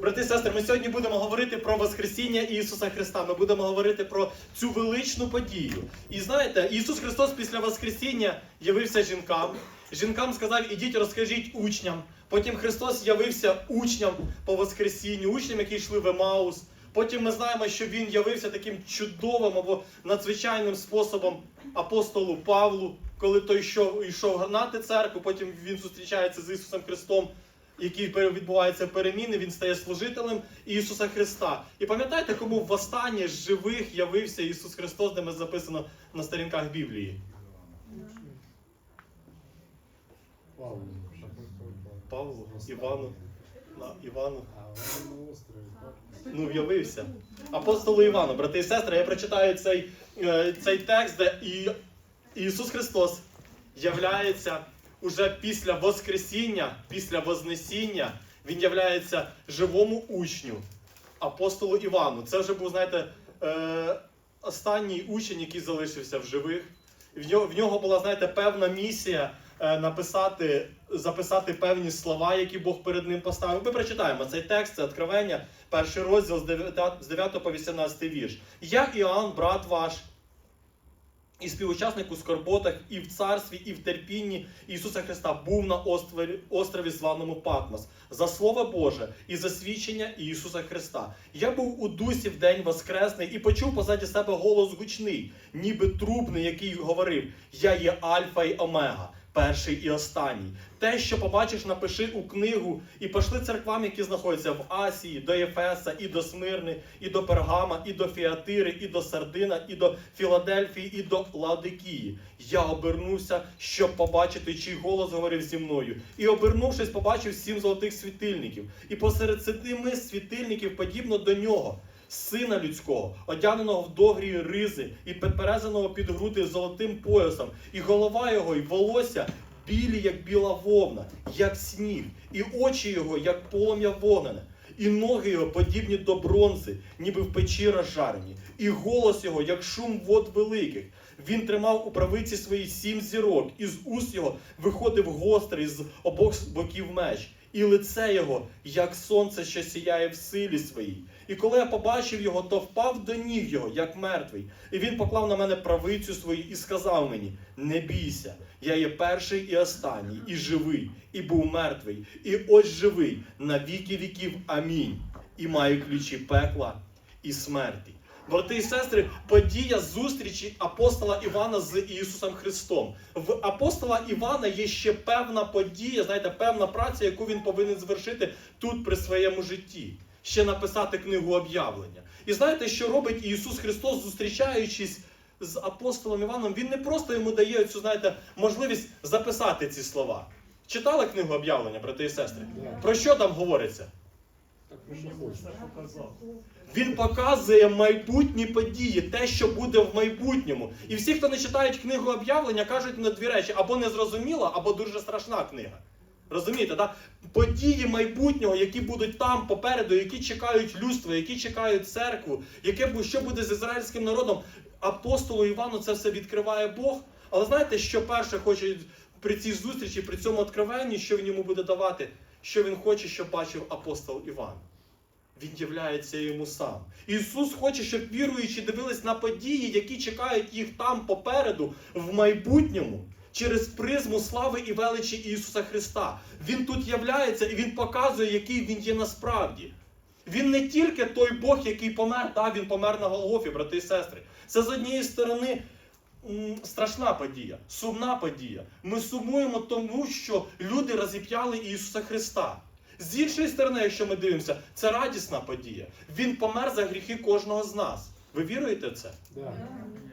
Брати і сестри, ми сьогодні будемо говорити про Воскресіння Ісуса Христа. Ми будемо говорити про цю величну подію. І знаєте, Ісус Христос після Воскресіння явився жінкам. Жінкам сказав, ідіть розкажіть учням. Потім Христос явився учням по Воскресінню, учням, які йшли в Емаус. Потім ми знаємо, що він явився таким чудовим або надзвичайним способом апостолу Павлу, коли той йшов, гнати церкву, потім він зустрічається з Ісусом Христом, який пере- відбувається переміни, він стає служителем Ісуса Христа. І пам'ятаєте, кому востаннє з живих явився Ісус Христос, де ми записано на сторінках Біблії? Павло. Павлу, Івану, Івану. Ну, явився. Апостолу Івану, брати і сестри, я прочитаю цей, е, цей текст, де і Ісус Христос являється уже після Воскресіння, після Вознесіння, Він являється живому учню, апостолу Івану. Це вже був, знаєте, е, останній учень, який залишився в живих. В нього, була, знаєте, певна місія е, написати, записати певні слова, які Бог перед ним поставив. Ми прочитаємо цей текст, це Откровення, перший розділ з 9, з 9 по 18 вірш. Я Іоанн, брат ваш, і співучасник у скорботах, і в царстві, і в терпінні Ісуса Христа був на острові, острові званому Патмос за Слово Боже і за свідчення Ісуса Христа. Я був у дусі в день Воскресний і почув позаді себе голос гучний, ніби трубний, який говорив: Я є Альфа і Омега. Перший і останній. Те, що побачиш, напиши у книгу і пошли церквам, які знаходяться в Асії, до Єфеса, і до Смирни, і до Пергама, і до Фіатири, і до Сардина, і до Філадельфії, і до Ладикії. Я обернувся, щоб побачити, чий голос говорив зі мною. І обернувшись, побачив сім золотих світильників. І посеред семи світильників, подібно до нього. Сина людського, одягненого в довгі ризи і підперезаного під груди золотим поясом, і голова його, і волосся білі, як біла вовна, як сніг, і очі його, як полум'я вогнене, і ноги його подібні до бронзи, ніби в печі розжарені, і голос його, як шум вод великих. Він тримав у правиці свої сім зірок, і з уст його виходив гострий з обох боків меч, і лице його, як сонце, що сіяє в силі своїй. І коли я побачив його, то впав до ніг його, як мертвий. І він поклав на мене правицю свою і сказав мені: Не бійся, я є перший і останній, і живий, і був мертвий, і ось живий на віки віків. Амінь. І маю ключі пекла і смерті. Брати і сестри, подія зустрічі апостола Івана з Ісусом Христом. В апостола Івана є ще певна подія, знаєте, певна праця, яку він повинен звершити тут при своєму житті. Ще написати книгу об'явлення. І знаєте, що робить Ісус Христос, зустрічаючись з апостолом Іваном, Він не просто йому дає цю, знаєте, можливість записати ці слова. Читали книгу об'явлення, брати і сестри? Про що там говориться? Він показує майбутні події, те, що буде в майбутньому. І всі, хто не читають книгу об'явлення, кажуть на дві речі: або незрозуміла, або дуже страшна книга. Розумієте, так? Події майбутнього, які будуть там попереду, які чекають людство, які чекають церкву, яке що буде з ізраїльським народом. Апостолу Івану це все відкриває Бог. Але знаєте, що перше хоче при цій зустрічі, при цьому откровенні, що він йому буде давати, що він хоче, щоб бачив апостол Іван. Він являється йому сам. Ісус хоче, щоб віруючі дивились на події, які чекають їх там попереду, в майбутньому, через призму слави і величі Ісуса Христа. Він тут являється і Він показує, який він є насправді. Він не тільки той Бог, який помер, та він помер на Голгофі, брати і сестри. Це з однієї сторони страшна подія, сумна подія. Ми сумуємо тому, що люди розіп'яли Ісуса Христа. З іншої сторони, якщо ми дивимося, це радісна подія. Він помер за гріхи кожного з нас. Ви віруєте в це? Да.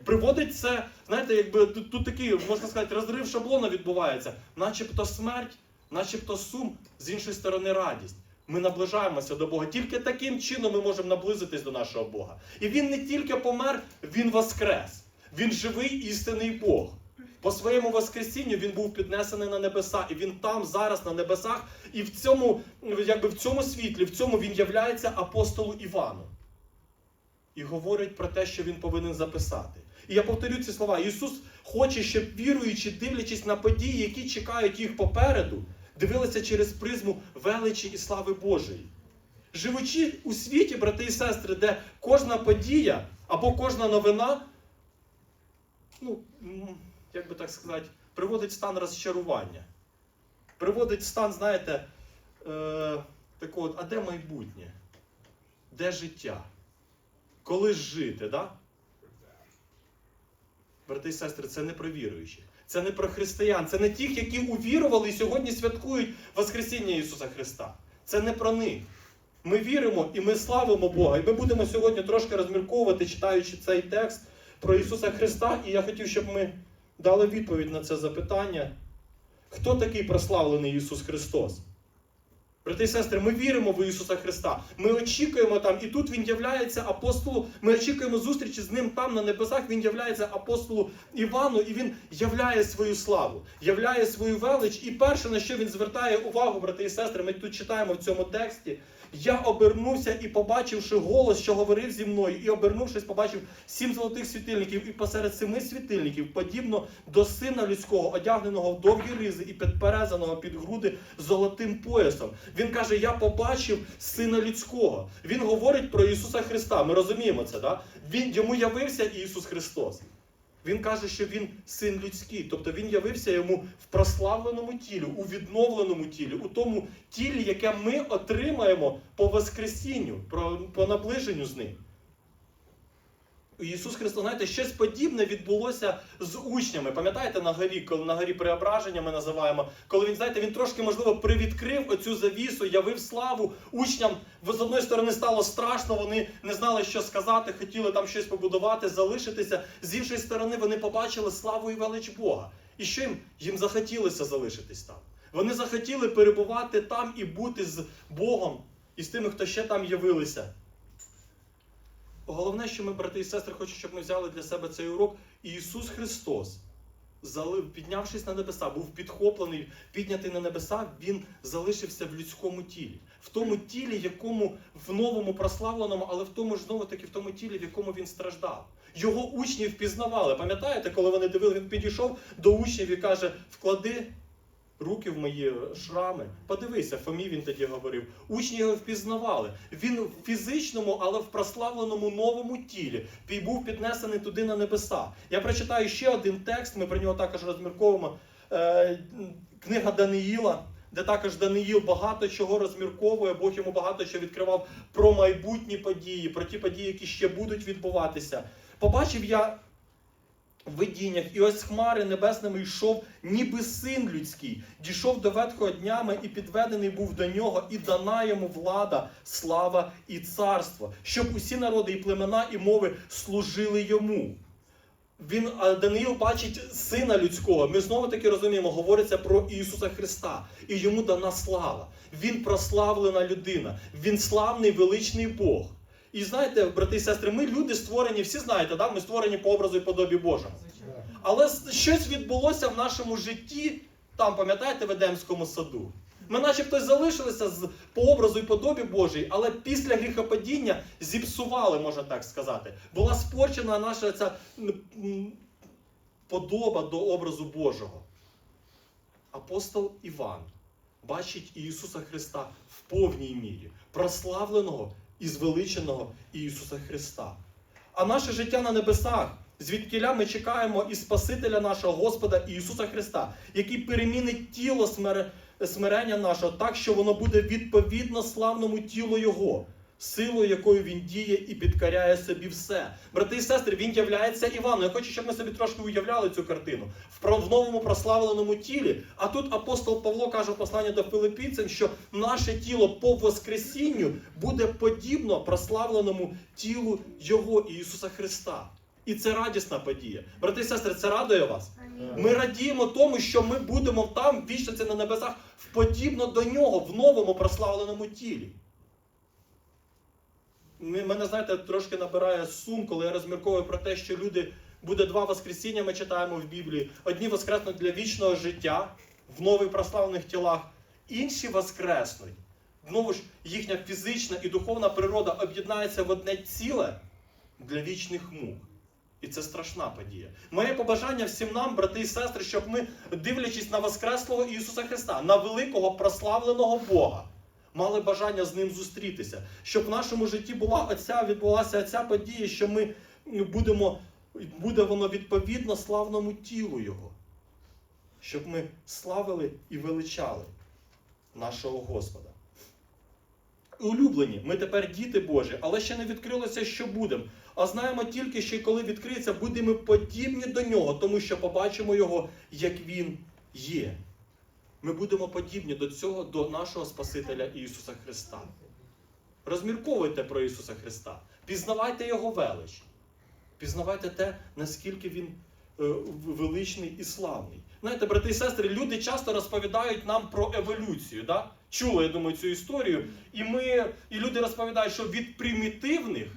Приводить це, знаєте, якби тут, тут такий, можна сказати, розрив шаблону відбувається, начебто смерть, начебто сум, з іншої сторони радість. Ми наближаємося до Бога. Тільки таким чином ми можемо наблизитись до нашого Бога. І він не тільки помер, він воскрес. Він живий істинний Бог. По своєму Воскресінню він був піднесений на небеса, і він там зараз на небесах, і в цьому, якби в цьому світлі, в цьому він являється апостолу Івану. І говорить про те, що він повинен записати. І я повторю ці слова. Ісус хоче, щоб віруючи, дивлячись на події, які чекають їх попереду, дивилися через призму величі і слави Божої. Живучи у світі, брати і сестри, де кожна подія або кожна новина, ну, як би так сказати, приводить стан розчарування. Приводить стан, знаєте, е, такого, а де майбутнє? Де життя? Коли жити, да? Брати і сестри, це не про віруючих. Це не про християн, це не тих, які увірували і сьогодні святкують Воскресіння Ісуса Христа. Це не про них. Ми віримо і ми славимо Бога. І ми будемо сьогодні трошки розмірковувати, читаючи цей текст про Ісуса Христа. І я хотів, щоб ми дали відповідь на це запитання. Хто такий прославлений Ісус Христос? Брати і сестри, ми віримо в Ісуса Христа. Ми очікуємо там, і тут Він являється апостолу. Ми очікуємо зустрічі з ним там на небесах. Він являється апостолу Івану, і він являє свою славу, являє свою велич. І перше, на що він звертає увагу, брати і сестри, ми тут читаємо в цьому тексті. Я обернувся і побачивши голос, що говорив зі мною, і обернувшись, побачив сім золотих світильників, і посеред семи світильників, подібно до сина людського, одягненого в довгі ризи і підперезаного під груди золотим поясом. Він каже: Я побачив сина людського. Він говорить про Ісуса Христа. Ми розуміємо це, да? Він йому явився Ісус Христос. Він каже, що він син людський, тобто він явився йому в прославленому тілі, у відновленому тілі, у тому тілі, яке ми отримаємо по Воскресінню, по наближенню з ним. Ісус Христос, знаєте, щось подібне відбулося з учнями. Пам'ятаєте на горі, коли на горі преображення ми називаємо, коли він, знаєте, він трошки, можливо, привідкрив оцю завісу, явив славу учням. З одної сторони стало страшно, вони не знали, що сказати, хотіли там щось побудувати, залишитися. З іншої сторони, вони побачили славу і велич Бога. І що їм? Їм захотілося залишитись там. Вони захотіли перебувати там і бути з Богом і з тими, хто ще там явилися. Головне, що ми, брати і сестри, хочу, щоб ми взяли для себе цей урок. Ісус Христос, піднявшись на небеса, був підхоплений, піднятий на небеса, Він залишився в людському тілі. В тому тілі, якому в новому прославленому, але в тому ж знову таки в тому тілі, в якому він страждав. Його учні впізнавали. Пам'ятаєте, коли вони дивилися, він підійшов до учнів і каже: вклади руки в мої шрами. Подивися, Фомі він тоді говорив. Учні його впізнавали. Він в фізичному, але в прославленому новому тілі був піднесений туди на небеса. Я прочитаю ще один текст, ми про нього також розмірковуємо. Е, книга Даниїла. Де також Даниїл багато чого розмірковує, Бог йому багато що відкривав про майбутні події, про ті події, які ще будуть відбуватися. Побачив я видіннях, і ось хмари небесними йшов, ніби син людський, дійшов до ветхого днями і підведений був до нього, і дана йому влада, слава і царство, щоб усі народи, і племена, і мови служили йому. Він Даниїл бачить сина людського. Ми знову таки розуміємо, говориться про Ісуса Христа, і йому дана слава. Він прославлена людина, він славний величний Бог. І знаєте, брати і сестри, ми люди створені, всі знаєте, да? ми створені по образу і подобі Божому. Але щось відбулося в нашому житті, там, пам'ятаєте, в Едемському саду. Ми начебто залишилися по образу і подобі Божій, але після гріхопадіння зіпсували, можна так сказати. Була спорчена наша ця подоба до образу Божого. Апостол Іван бачить Ісуса Христа в повній мірі, прославленого і звеличеного Ісуса Христа. А наше життя на небесах, звідкіля ми чекаємо і Спасителя нашого Господа Ісуса Христа, який перемінить тіло смирення нашого так, що воно буде відповідно славному тілу Його, силою, якою він діє і підкоряє собі все. Брати і сестри, він являється Іваном. Я хочу, щоб ми собі трошки уявляли цю картину в новому прославленому тілі. А тут апостол Павло каже в посланні до Филиппійцям, що наше тіло по Воскресінню буде подібно прославленому тілу Його Ісуса Христа. І це радісна подія. Брати і сестри, це радує вас. Ми радіємо тому, що ми будемо там вічно на небесах подібно до нього в новому прославленому тілі. Мене, знаєте, трошки набирає сум, коли я розмірковую про те, що люди буде два Воскресіння, ми читаємо в Біблії. Одні воскреснуть для вічного життя в нових прославлених тілах, інші воскреснуть. Знову ж їхня фізична і духовна природа об'єднається в одне ціле для вічних мук. І це страшна подія. Моє побажання всім нам, брати і сестри, щоб ми, дивлячись на Воскреслого Ісуса Христа, на великого прославленого Бога, мали бажання з ним зустрітися, щоб в нашому житті була оця, відбулася ця подія, що ми будемо, буде воно відповідно славному тілу Його. Щоб ми славили і величали нашого Господа. Улюблені, ми тепер діти Божі, але ще не відкрилося, що будемо. А знаємо тільки, що коли відкриється, будемо подібні до нього, тому що побачимо його, як він є. Ми будемо подібні до цього, до нашого Спасителя Ісуса Христа. Розмірковуйте про Ісуса Христа, пізнавайте Його велич, пізнавайте те, наскільки Він е, величний і славний. Знаєте, брати і сестри, люди часто розповідають нам про еволюцію. Да? Чули, я думаю, цю історію. І ми, і люди розповідають, що від примітивних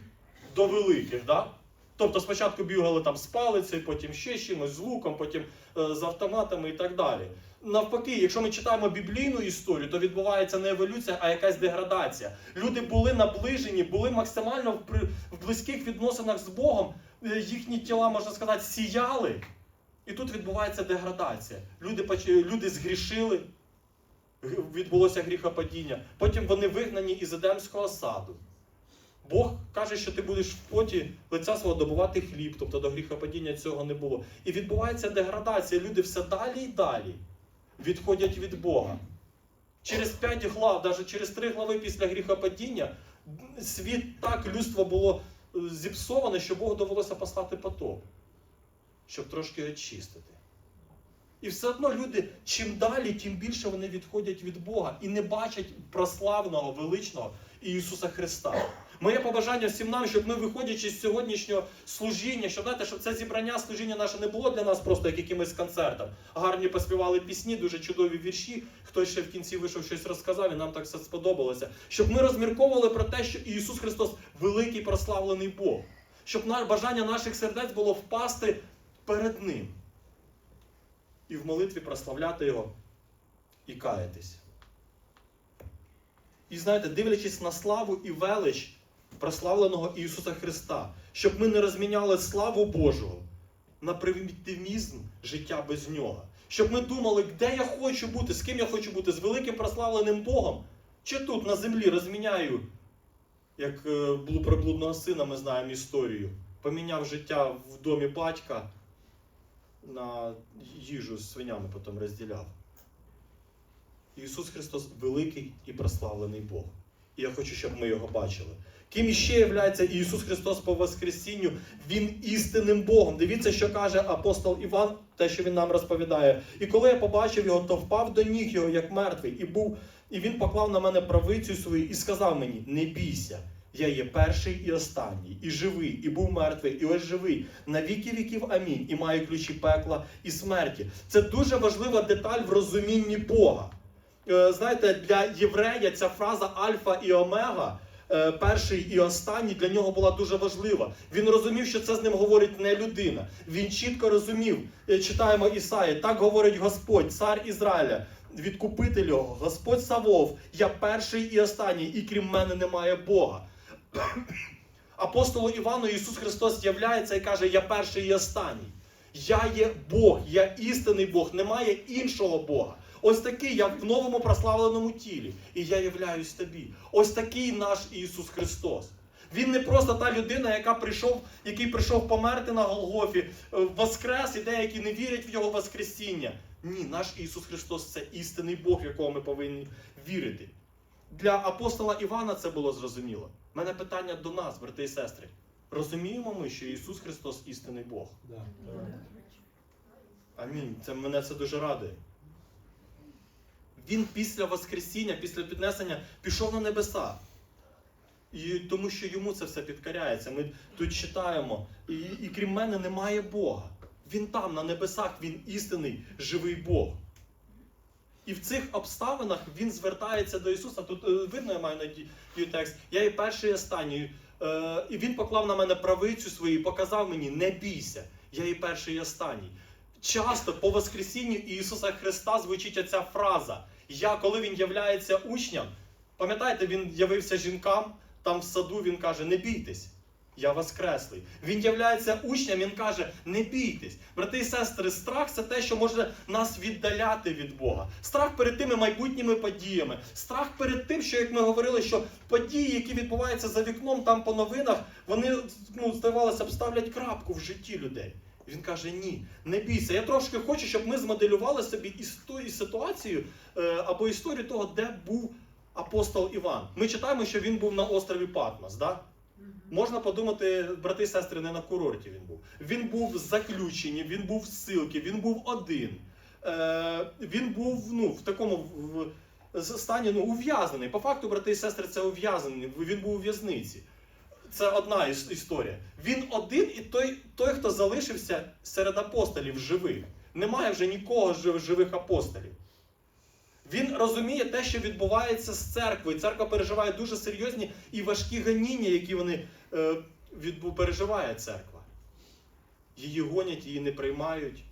до великих, да? тобто спочатку бігали там з палицею, потім ще чимось, з луком, потім е, з автоматами і так далі. Навпаки, якщо ми читаємо біблійну історію, то відбувається не еволюція, а якась деградація. Люди були наближені, були максимально в, близьких відносинах з Богом. Е, Їхні тіла, можна сказати, сіяли. І тут відбувається деградація. Люди, люди згрішили, відбулося гріхопадіння. Потім вони вигнані із Едемського саду. Бог каже, що ти будеш в поті лиця свого добувати хліб, тобто до гріхопадіння цього не було. І відбувається деградація. Люди все далі і далі відходять від Бога. Через п'ять глав, навіть через три глави після гріхопадіння, світ так людство було е, зіпсоване, що Богу довелося послати потоп, щоб трошки очистити. І все одно люди, чим далі, тим більше вони відходять від Бога і не бачать прославного, величного Ісуса Христа. Моє побажання всім нам, щоб ми, виходячи з сьогоднішнього служіння, щоб знаєте, щоб це зібрання служіння наше не було для нас просто як якимось концертом. Гарні поспівали пісні, дуже чудові вірші. Хтось ще в кінці вийшов щось розказав, і нам так все сподобалося. Щоб ми розмірковували про те, що Ісус Христос великий прославлений Бог. Щоб бажання наших сердець було впасти перед Ним і в молитві прославляти Його і каятись. І знаєте, дивлячись на славу і велич прославленого Ісуса Христа, щоб ми не розміняли славу Божого на примітивізм життя без нього. Щоб ми думали, де я хочу бути, з ким я хочу бути, з великим прославленим Богом, чи тут на землі розміняю, як е, про блудного сина, ми знаємо історію. Поміняв життя в домі батька на їжу з свинями потім розділяв. Ісус Христос великий і прославлений Бог. І я хочу, щоб ми його бачили. Ким іще є Ісус Христос по Воскресінню? Він істинним Богом. Дивіться, що каже апостол Іван, те, що він нам розповідає. І коли я побачив його, то впав до ніг його, як мертвий, і був, і він поклав на мене правицю свою і сказав мені: Не бійся, я є перший і останній, і живий, і був мертвий, і ось живий. На віки віків амінь, і маю ключі пекла і смерті. Це дуже важлива деталь в розумінні Бога. Е, Знаєте, для єврея ця фраза Альфа і Омега, перший і останній, для нього була дуже важлива. Він розумів, що це з ним говорить не людина. Він чітко розумів, Е, читаємо Ісаї, так говорить Господь, цар Ізраїля, відкупитель його, Господь Савов, я перший і останній, і крім мене немає Бога. Апостолу Івану Ісус Христос з'являється і каже: Я перший і останній. Я є Бог, я істинний Бог, немає іншого Бога. Ось такий я в новому прославленому тілі. І я являюсь тобі. Ось такий наш Ісус Христос. Він не просто та людина, яка прийшов, який прийшов померти на Голгофі, е, воскрес, і деякі не вірять в Його Воскресіння. Ні, наш Ісус Христос це істинний Бог, в якого ми повинні вірити. Для апостола Івана це було зрозуміло. У мене питання до нас, брати і сестри. Розуміємо ми, що Ісус Христос істинний Бог. Да. Амінь. Це мене це дуже радує. Він після Воскресіння, після піднесення пішов на небеса. І тому що йому це все підкоряється. Ми тут читаємо. І, і крім мене немає Бога. Він там, на небесах, він істинний, живий Бог. І в цих обставинах він звертається до Ісуса. Тут е, видно, я маю надію текст. Я і перший, і останній. Е, і він поклав на мене правицю свою і показав мені: не бійся, я і перший, і останній. Часто по Воскресінню Ісуса Христа звучить оця фраза. Я, коли він являється учням, пам'ятаєте, він явився жінкам, там в саду він каже: не бійтесь, Я воскреслий. Він являється учням, він каже: не бійтесь. Брати і сестри, страх це те, що може нас віддаляти від Бога. Страх перед тими майбутніми подіями. Страх перед тим, що, як ми говорили, що події, які відбуваються за вікном, там по новинах, вони ну, здавалося б, ставлять крапку в житті людей. Він каже: ні, не бійся. Я трошки хочу, щоб ми змоделювали собі історію, ситуацію е, або історію того, де був апостол Іван. Ми читаємо, що він був на острові Патмос. Да? Можна подумати, брати і сестри, не на курорті він був. Він був в заключенні, він був в ссилці, він був один. Е, він був ну, в такому в стані ну, ув'язнений. По факту, брати і сестри, це ув'язнений. Він був у в'язниці. Це одна іс- історія. Він один і той, той, хто залишився серед апостолів живих. Немає вже нікого з жив- живих апостолів. Він розуміє те, що відбувається з церквою. Церква переживає дуже серйозні і важкі ганіння, які вони е, відбу- переживає церква. Її гонять, її не приймають.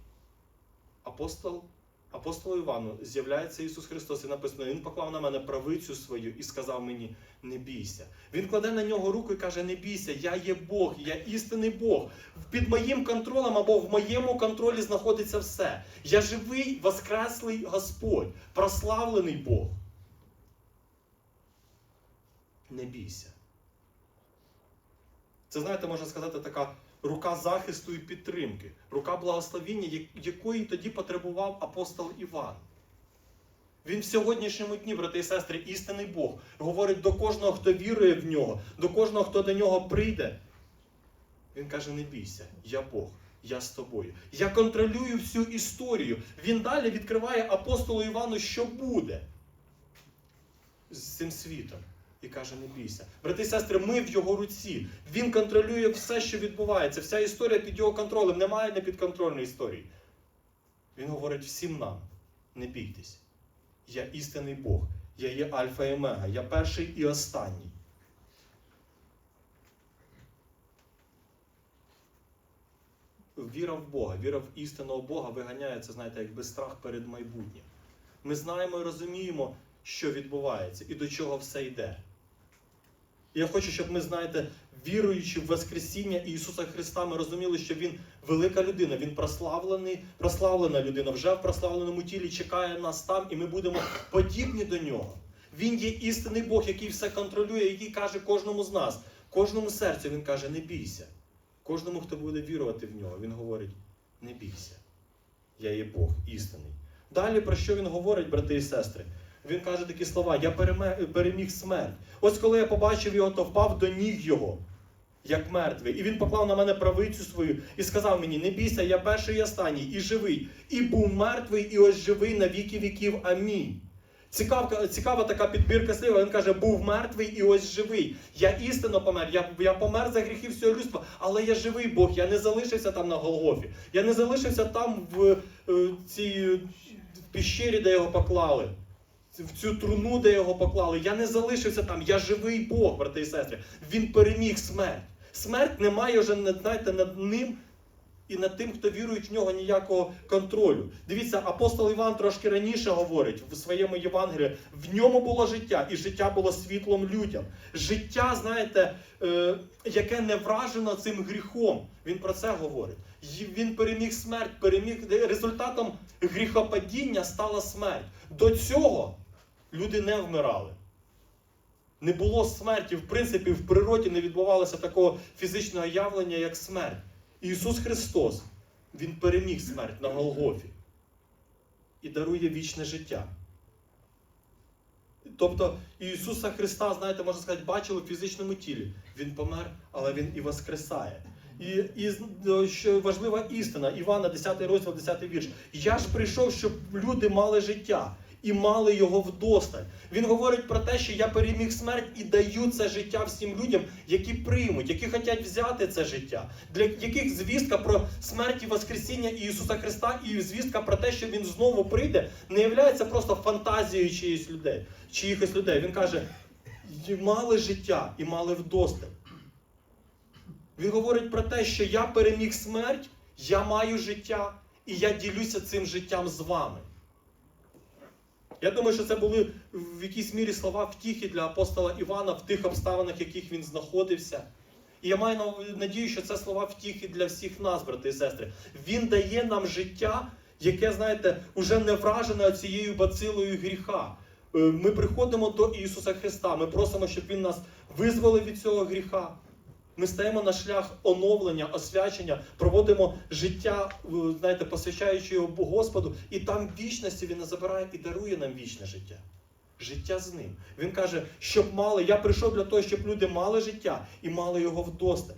Апостол, апостолу Івану з'являється Ісус Христос і написано: Він поклав на мене правицю свою і сказав мені: не бійся. Він кладе на нього руку і каже: Не бійся, я є Бог, я істинний Бог. Під моїм контролем або в моєму контролі знаходиться все. Я живий, воскреслий Господь, прославлений Бог. Не бійся. Це, знаєте, можна сказати, така рука захисту і підтримки, рука благословіння, якої тоді потребував апостол Іван. Він в сьогоднішньому дні, брати і сестри, істинний Бог, говорить до кожного, хто вірує в нього, до кожного, хто до нього прийде. Він каже: не бійся, я Бог, я з тобою. Я контролюю всю історію. Він далі відкриває апостолу Івану, що буде з цим світом. І каже, не бійся. Брати і сестри, ми в його руці. Він контролює все, що відбувається. Вся історія під його контролем. Немає непідконтрольної історії. Він говорить всім нам: не бійтесь. Я істинний Бог. Я є Альфа і Омега. Я перший і останній. Віра в Бога, віра в істинного Бога виганяє це, знаєте, якби страх перед майбутнім. Ми знаємо і розуміємо, що відбувається і до чого все йде. Я хочу, щоб ми, знаєте, віруючи в Воскресіння Ісуса Христа, ми розуміли, що Він велика людина, Він прославлений, прославлена людина, вже в прославленому тілі чекає нас там, і ми будемо подібні до нього. Він є істинний Бог, який все контролює, який каже кожному з нас, кожному серцю, Він каже, не бійся. Кожному, хто буде вірувати в нього, він говорить: не бійся. Я є Бог істинний. Далі про що він говорить, брати і сестри? Він каже такі слова: Я переміг смерть. Ось коли я побачив його, то впав до ніг його, як мертвий. І він поклав на мене правицю свою і сказав мені: Не бійся, я перший і останній, і живий. І був мертвий, і ось живий на віки віків. Амінь. Цікавка, цікава така підбірка слів. Він каже, був мертвий і ось живий. Я істинно помер. Я, я помер за гріхи всього людства, але я живий Бог. Я не залишився там на Голгофі. Я не залишився там в е, цій в піщері, де його поклали. В цю труну, де його поклали. Я не залишився там. Я живий Бог, брати і сестри. Він переміг смерть. Смерть не має вже знаєте, над ним і над тим, хто вірує в нього ніякого контролю. Дивіться, апостол Іван трошки раніше говорить в своєму Євангелії: в ньому було життя, і життя було світлом людям. Життя, знаєте, е, яке не вражено цим гріхом. Він про це говорить. Він переміг смерть, переміг результатом гріхопадіння стала смерть. До цього люди не вмирали. Не було смерті, в принципі, в природі не відбувалося такого фізичного явлення, як смерть. Ісус Христос, Він переміг смерть на Голгофі і дарує вічне життя. Тобто Ісуса Христа, знаєте, можна сказати, бачили в фізичному тілі. Він помер, але Він і воскресає. І, і що важлива істина, Івана, 10 розділ, 10 вірш. Я ж прийшов, щоб люди мали життя і мали його вдосталь. Він говорить про те, що я переміг смерть і даю це життя всім людям, які приймуть, які хочуть взяти це життя, для яких звістка про смерть і Воскресіння Ісуса Христа і звістка про те, що Він знову прийде, не є просто фантазією чиїсь людей, чиїхось людей. Він каже: «І мали життя і мали вдосталь. Він говорить про те, що я переміг смерть, я маю життя, і я ділюся цим життям з вами. Я думаю, що це були в якійсь мірі слова втіхи для апостола Івана в тих обставинах, в яких він знаходився. І я маю надію, що це слова втіхи для всіх нас, брати і сестри. Він дає нам життя, яке, знаєте, уже не вражене цією бацилою гріха. Е, Ми приходимо до Ісуса Христа, ми просимо, щоб Він нас визволив від цього гріха. Ми стаємо на шлях оновлення, освячення, проводимо життя, знаєте, посвячаючи його Господу, і там вічності Він нас забирає і дарує нам вічне життя. Життя з ним. Він каже, щоб мали, я прийшов для того, щоб люди мали життя і мали його вдосталь.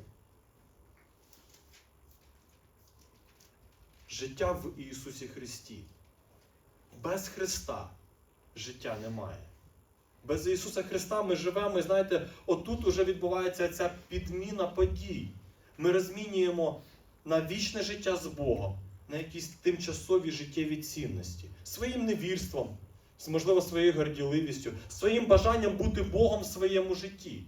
Життя в Ісусі Христі. Без Христа життя немає. Без Ісуса Христа ми живемо, і знаєте, отут уже відбувається ця підміна подій. Ми розмінюємо на вічне життя з Богом, на якісь тимчасові життєві цінності, своїм невірством, можливо, своєю горділивістю, своїм бажанням бути Богом в своєму житті.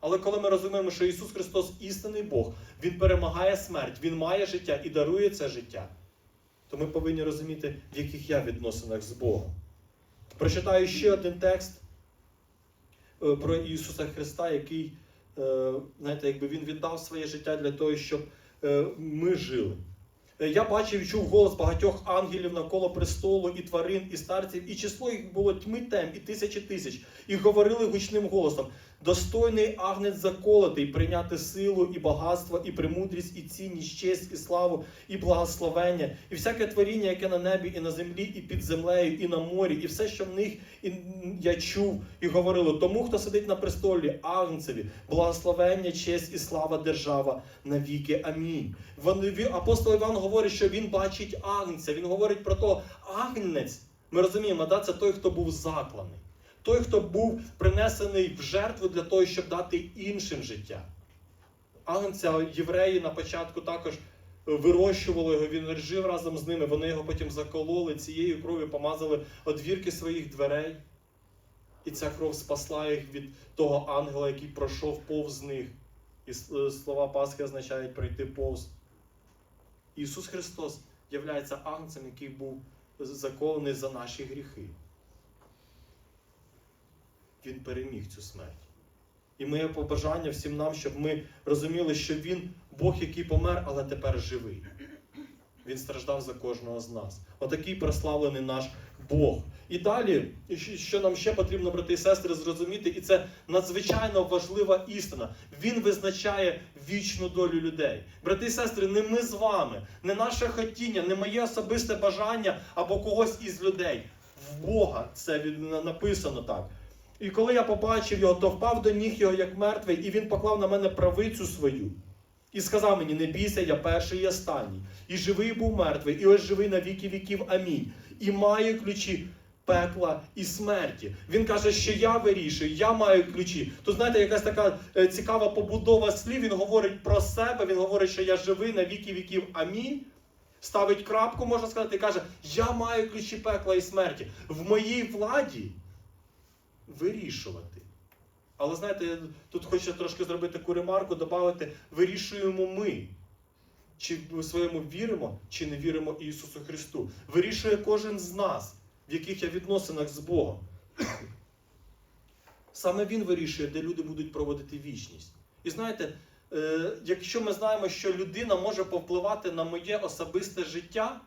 Але коли ми розуміємо, що Ісус Христос істинний Бог, Він перемагає смерть, Він має життя і дарує це життя, то ми повинні розуміти, в яких я відносинах з Богом. Прочитаю ще один текст про Ісуса Христа, який, е, знаєте, якби Він віддав своє життя для того, щоб е, ми жили. Е, Я бачив і чув голос багатьох ангелів навколо престолу, і тварин, і старців, і число їх було тьми тем, і тисячі тисяч, і говорили гучним голосом: достойний агнець заколотий прийняти силу, і багатство, і премудрість, і цінність, честь, і славу, і благословення, і всяке творіння, яке на небі, і на землі, і під землею, і на морі, і все, що в них і я чув, і говорили тому, хто сидить на престолі, агнцеві, благословення, честь і слава держава навіки. Амінь. Вони, апостол Іван говорить, що він бачить агнця. Він говорить про то, агнець. Ми розуміємо, да, це той, хто був закланий. Той, хто був принесений в жертву для того, щоб дати іншим життя. Агнця євреї на початку також вирощували його, він жив разом з ними, вони його потім закололи, цією кров'ю помазали одвірки своїх дверей. І ця кров спасла їх від того ангела, який пройшов повз них. І е, слова Пасхи означають пройти повз. Ісус Христос являється агнцем, який був заколений за наші гріхи. Він переміг цю смерть. І моє побажання всім нам, щоб ми розуміли, що Він Бог, який помер, але тепер живий. Він страждав за кожного з нас. Отакий прославлений наш Бог. І далі, що- нам ще потрібно, брати і сестри, зрозуміти, і це надзвичайно важлива істина. Він визначає вічну долю людей. Брати і сестри, не ми з вами, не наше хотіння, не моє особисте бажання або когось із людей. В Бога це написано так. І коли я побачив його, то впав до ніг його як мертвий, і він поклав на мене правицю свою. І сказав мені: не бійся, я перший і останній. І живий був мертвий, і ось живий на віки віків. Амінь. І має ключі пекла і смерті. Він каже, що я вирішую, я маю ключі. Тут знаєте, якась така е, цікава побудова слів. Він говорить про себе, він говорить, що я живий на віки віків. Амінь. Ставить крапку, можна сказати, і каже: Я маю ключі пекла і смерті. В моїй владі вирішувати. Але знаєте, я тут хочу трошки зробити таку ремарку, додати, вирішуємо ми. Чи в своєму віримо, чи не віримо Ісусу Христу. Вирішує кожен з нас, в яких я відносинах з Богом. Саме Він вирішує, де люди будуть проводити вічність. І знаєте, е, якщо ми знаємо, що людина може повпливати на моє особисте життя,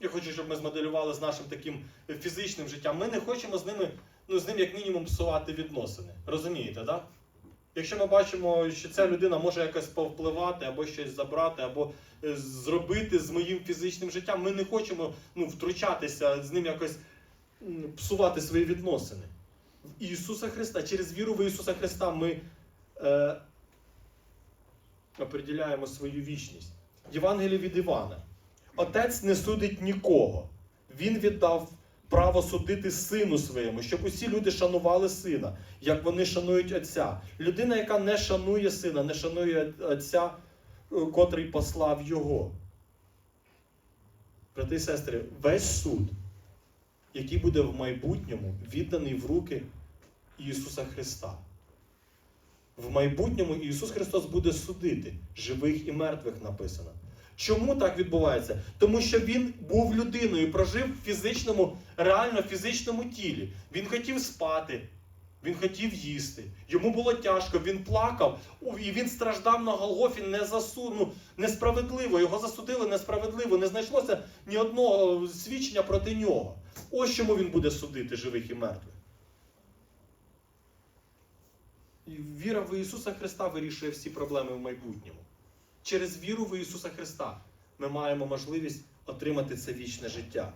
я хочу, щоб ми змоделювали з нашим таким фізичним життям, ми не хочемо з ними, ну, з ним як мінімум псувати відносини. Розумієте? Да? Якщо ми бачимо, що ця людина може якось повпливати, або щось забрати, або е, зробити з моїм фізичним життям, ми не хочемо ну, втручатися, з ним якось псувати свої відносини. В Ісуса Христа, через віру в Ісуса Христа ми е, определяємо свою вічність. Євангеліє від Івана. Отець не судить нікого. Він віддав право судити сину своєму, щоб усі люди шанували сина, як вони шанують отця. Людина, яка не шанує сина, не шанує отця, е, котрий послав його. Брати і сестри, весь суд, який буде в майбутньому, відданий в руки Ісуса Христа. В майбутньому Ісус Христос буде судити живих і мертвих написано. Чому так відбувається? Тому що він був людиною, прожив в фізичному, реально фізичному тілі. Він хотів спати, Він хотів їсти. Йому було тяжко, він плакав, і він страждав на Голгофі не засу... ну, несправедливо. Його засудили несправедливо. Не знайшлося ні одного свідчення проти нього. Ось чому він буде судити живих і мертвих. Віра в Ісуса Христа вирішує всі проблеми в майбутньому. Через віру в Ісуса Христа ми маємо можливість отримати це вічне життя.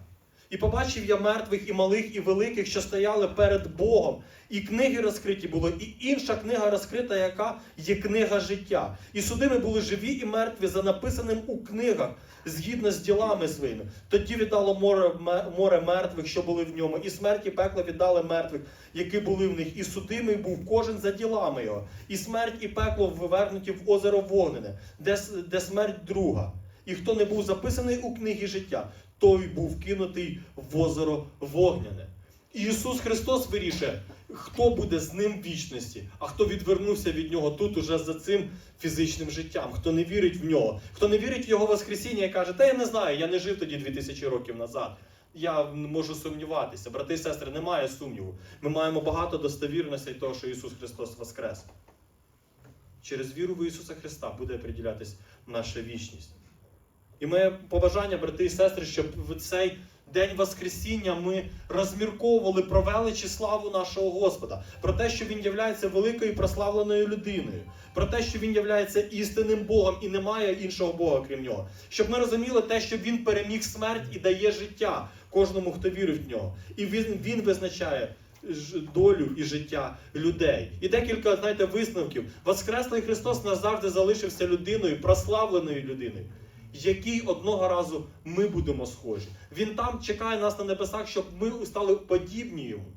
І побачив я мертвих і малих, і великих, що стояли перед Богом. І книги розкриті були, і інша книга розкрита, яка є книга життя. І судими були живі і мертві за написаним у книгах, згідно з ділами своїми. Тоді віддало море, море мертвих, що були в ньому, і смерть і пекло віддали мертвих, які були в них. І судимий був кожен за ділами його. І смерть і пекло вивернуті в озеро вогнене, де, де смерть друга. І хто не був записаний у книгі життя, той був кинутий в озеро вогняне. Ісус Христос вирішує, хто буде з ним в вічності, а хто відвернувся від нього тут уже за цим фізичним життям, хто не вірить в нього, хто не вірить в його Воскресіння і каже, та я не знаю, я не жив тоді 2000 років назад. Я можу сумніватися. Брати і сестри, немає сумніву. Ми маємо багато достовірностей того, що Ісус Христос Воскрес. Через віру в Ісуса Христа буде приділятись наша вічність. І моє побажання, брати і сестри, щоб в цей день Воскресіння ми розмірковували про велич і славу нашого Господа, про те, що Він являється великою прославленою людиною, про те, що Він являється істинним Богом і немає іншого Бога, крім нього. Щоб ми розуміли те, що Він переміг смерть і дає життя кожному, хто вірить в нього. І Він, він визначає долю і життя людей. І декілька, знаєте, висновків. Воскреслий Христос назавжди залишився людиною, прославленою людиною, якій одного разу ми будемо схожі. Він там чекає нас на небесах, щоб ми стали подібні йому.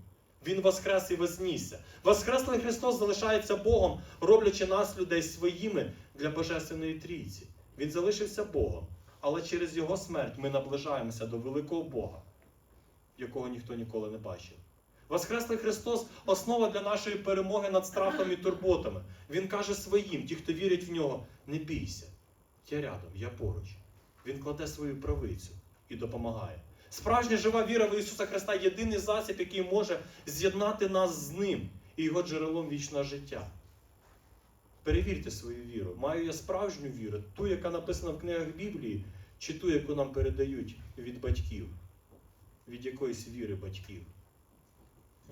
Він воскрес і вознісся. Воскреслий Христос залишається Богом, роблячи нас, людей, своїми для Божественної трійці. Він залишився Богом, але через Його смерть ми наближаємося до великого Бога, якого ніхто ніколи не бачив. Воскреслий Христос основа для нашої перемоги над страхом і турботами. Він каже своїм, ті, хто вірять в нього, не бійся. Я рядом, я поруч. Він кладе свою правицю і допомагає. Справжня жива віра в Ісуса Христа єдиний засіб, який може з'єднати нас з Ним і його джерелом вічного життя. Перевірте свою віру. Маю я справжню віру, ту, яка написана в книгах Біблії, чи ту, яку нам передають від батьків, від якоїсь віри батьків.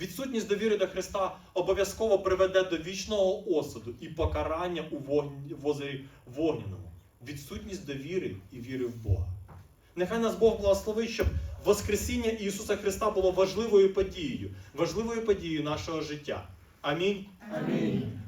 Відсутність довіри до Христа обов'язково приведе до вічного осуду і покарання у вогні, в озері вогняному. Відсутність довіри і віри в Бога. Нехай нас Бог благословить, щоб Воскресіння Ісуса Христа було важливою подією, важливою подією нашого життя. Амінь. Амінь.